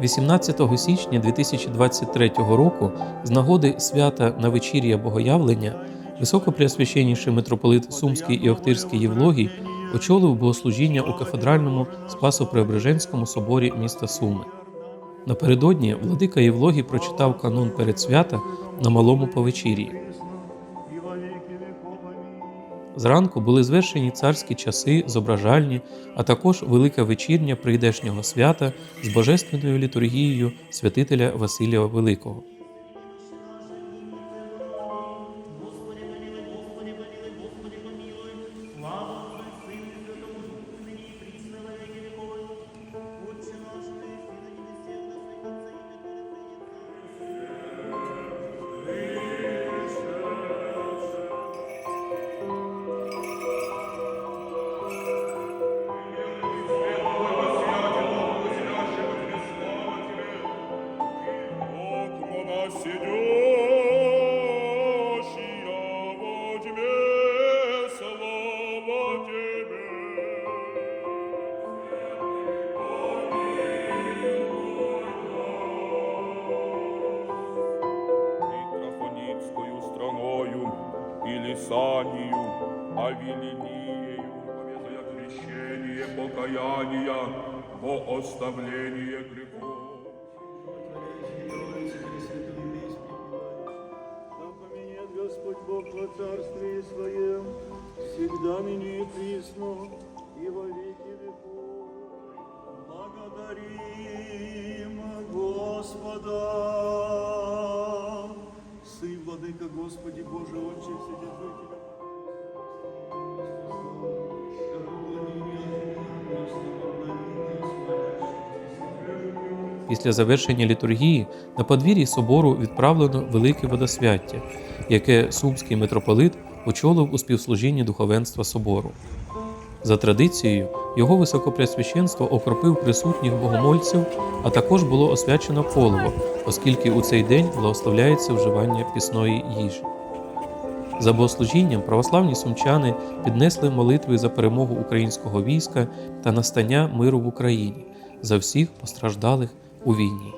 18 січня 2023 року з нагоди свята на вечір'я Богоявлення високопреосвященніший митрополит Сумський і Охтирський Євлогій очолив богослужіння у кафедральному Спасо-Преображенському соборі міста Суми. Напередодні владика Євлогій прочитав канун передсвята на малому повечір'ї. Зранку були звершені царські часи, зображальні, а також велика вечірня прийдешнього свята з божественною літургією святителя Василія Великого. Санию, а велениею повезая крещение покаяния во оставление грехов. Бог во Царстве Своем, всегда ныне и присно, и во веки веков. Благодарим Господа. Сы, Владыка Господи Боже, Отче, Вседержитель. Після завершення літургії на подвір'ї собору відправлено велике водосвяття, яке сумський митрополит очолив у співслужінні духовенства собору. За традицією, його високопреосвященство окропив присутніх богомольців, а також було освячено поливо, оскільки у цей день благословляється вживання пісної їжі. За богослужінням православні сумчани піднесли молитви за перемогу українського війська та настання миру в Україні за всіх постраждалих у війні.